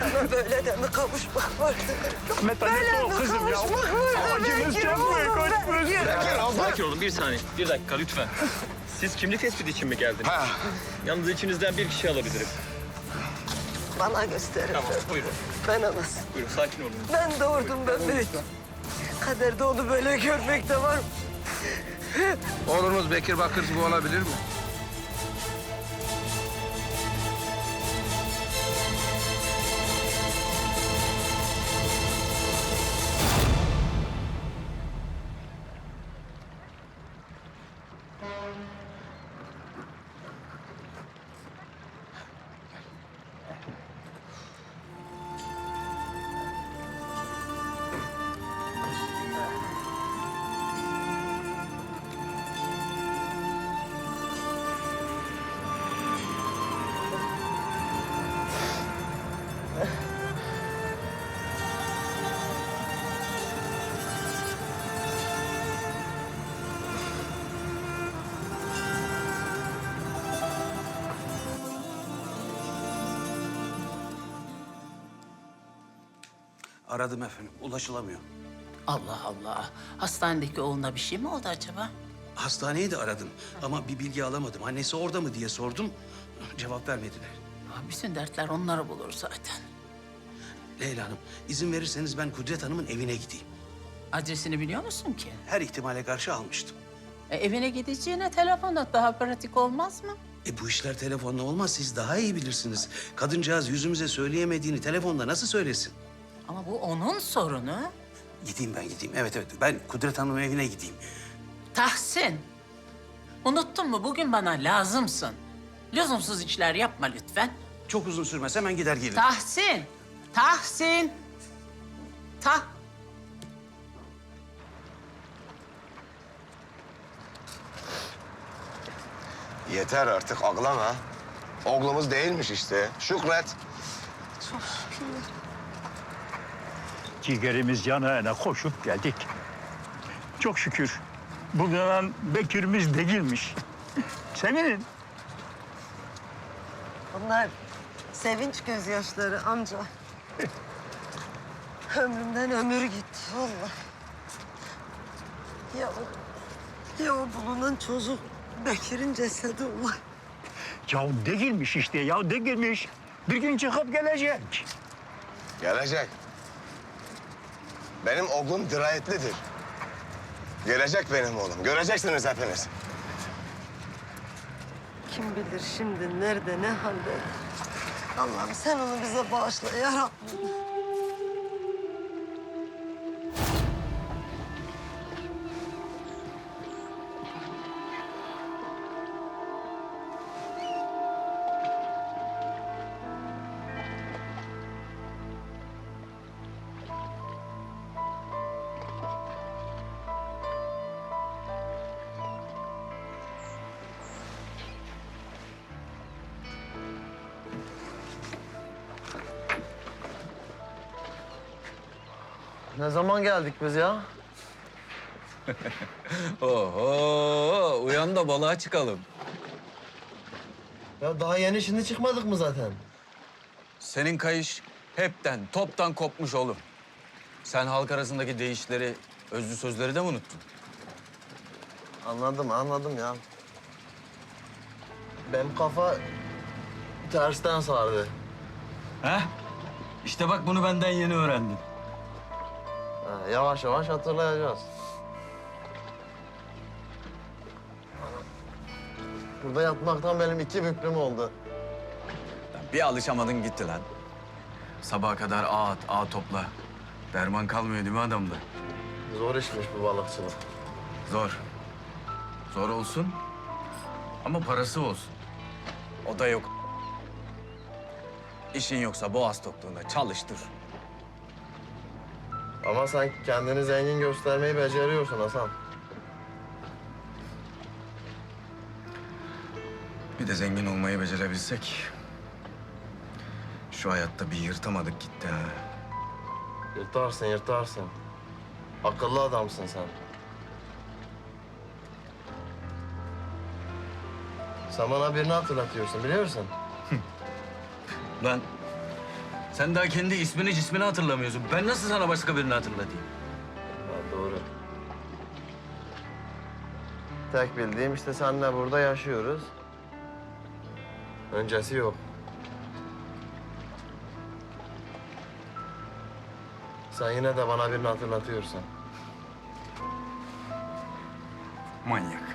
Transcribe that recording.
Sana böyle de mi kavuşmak vardı? Metaneti Böyle o mi kızım ya. kavuşmak vardı? Acımız Bekir çok büyük, oğlum. Sakin olun bir saniye. Bir dakika lütfen. Siz kimlik tespiti için mi geldiniz? Ha. Yalnız içinizden bir kişi alabilirim. Bana gösterin. Tamam buyurun. Ben anasın. Buyurun sakin olun. Ben doğurdum ben büyüttüm. Kaderde onu böyle görmek de var. Oğlunuz Bekir Bakır bu olabilir mi? Aradım efendim, ulaşılamıyor. Allah Allah. Hastanedeki oğluna bir şey mi oldu acaba? Hastaneyi de aradım ama bir bilgi alamadım. Annesi orada mı diye sordum, cevap vermediler. Ha, Bütün dertler onları bulur zaten. Leyla Hanım, izin verirseniz ben Kudret Hanım'ın evine gideyim. Adresini biliyor musun ki? Her ihtimale karşı almıştım. E, evine gideceğine telefonla daha pratik olmaz mı? E bu işler telefonla olmaz, siz daha iyi bilirsiniz. Kadıncağız yüzümüze söyleyemediğini telefonla nasıl söylesin? Ama bu onun sorunu. Gideyim ben gideyim, evet evet. Ben Kudret Hanım'ın evine gideyim. Tahsin. Unuttun mu bugün bana lazımsın. Lüzumsuz işler yapma lütfen. Çok uzun sürmez, hemen gider gelirim. Tahsin. Tahsin. Tah. Yeter artık ağlama. Oğlumuz değilmiş işte. Şükret. Ciğerimiz yanağına koşup geldik. Çok şükür bulunan Bekir'imiz değilmiş. Seminin Bunlar sevinç gözyaşları amca. Ömrümden ömür gitti vallahi. Ya o, ya o bulunan çocuk Bekir'in cesedi olay. ya değilmiş işte ya değilmiş. Bir gün çıkıp gelecek. Gelecek. Benim oğlum dirayetlidir. Gelecek benim oğlum. Göreceksiniz hepiniz. Kim bilir şimdi nerede ne halde. Allah'ım sen onu bize bağışla ya Rabbim. Ne zaman geldik biz ya? Oho, uyan da balığa çıkalım. Ya daha yeni şimdi çıkmadık mı zaten? Senin kayış hepten, toptan kopmuş oğlum. Sen halk arasındaki deyişleri, özlü sözleri de mi unuttun? Anladım, anladım ya. Benim kafa tersten sardı. Heh, işte bak bunu benden yeni öğrendin. Ha, yavaş yavaş hatırlayacağız. Burada yatmaktan benim iki büklüm oldu. Bir alışamadın gitti lan. Sabaha kadar ağ at, ağ topla. Derman kalmıyor değil mi adamda? Zor işmiş bu balıkçılık. Zor. Zor olsun ama parası olsun. O da yok. İşin yoksa boğaz tokluğunda çalıştır. Ama sen kendini zengin göstermeyi beceriyorsun Hasan. Bir de zengin olmayı becerebilsek... ...şu hayatta bir yırtamadık gitti ha. Yırtarsın, yırtarsın. Akıllı adamsın sen. Sen bana birini hatırlatıyorsun biliyorsun. Lan Sen daha kendi ismini cismini hatırlamıyorsun. Ben nasıl sana başka birini hatırlatayım? Ha, doğru. Tek bildiğim işte senle burada yaşıyoruz. Öncesi yok. Sen yine de bana birini hatırlatıyorsun. Manyak.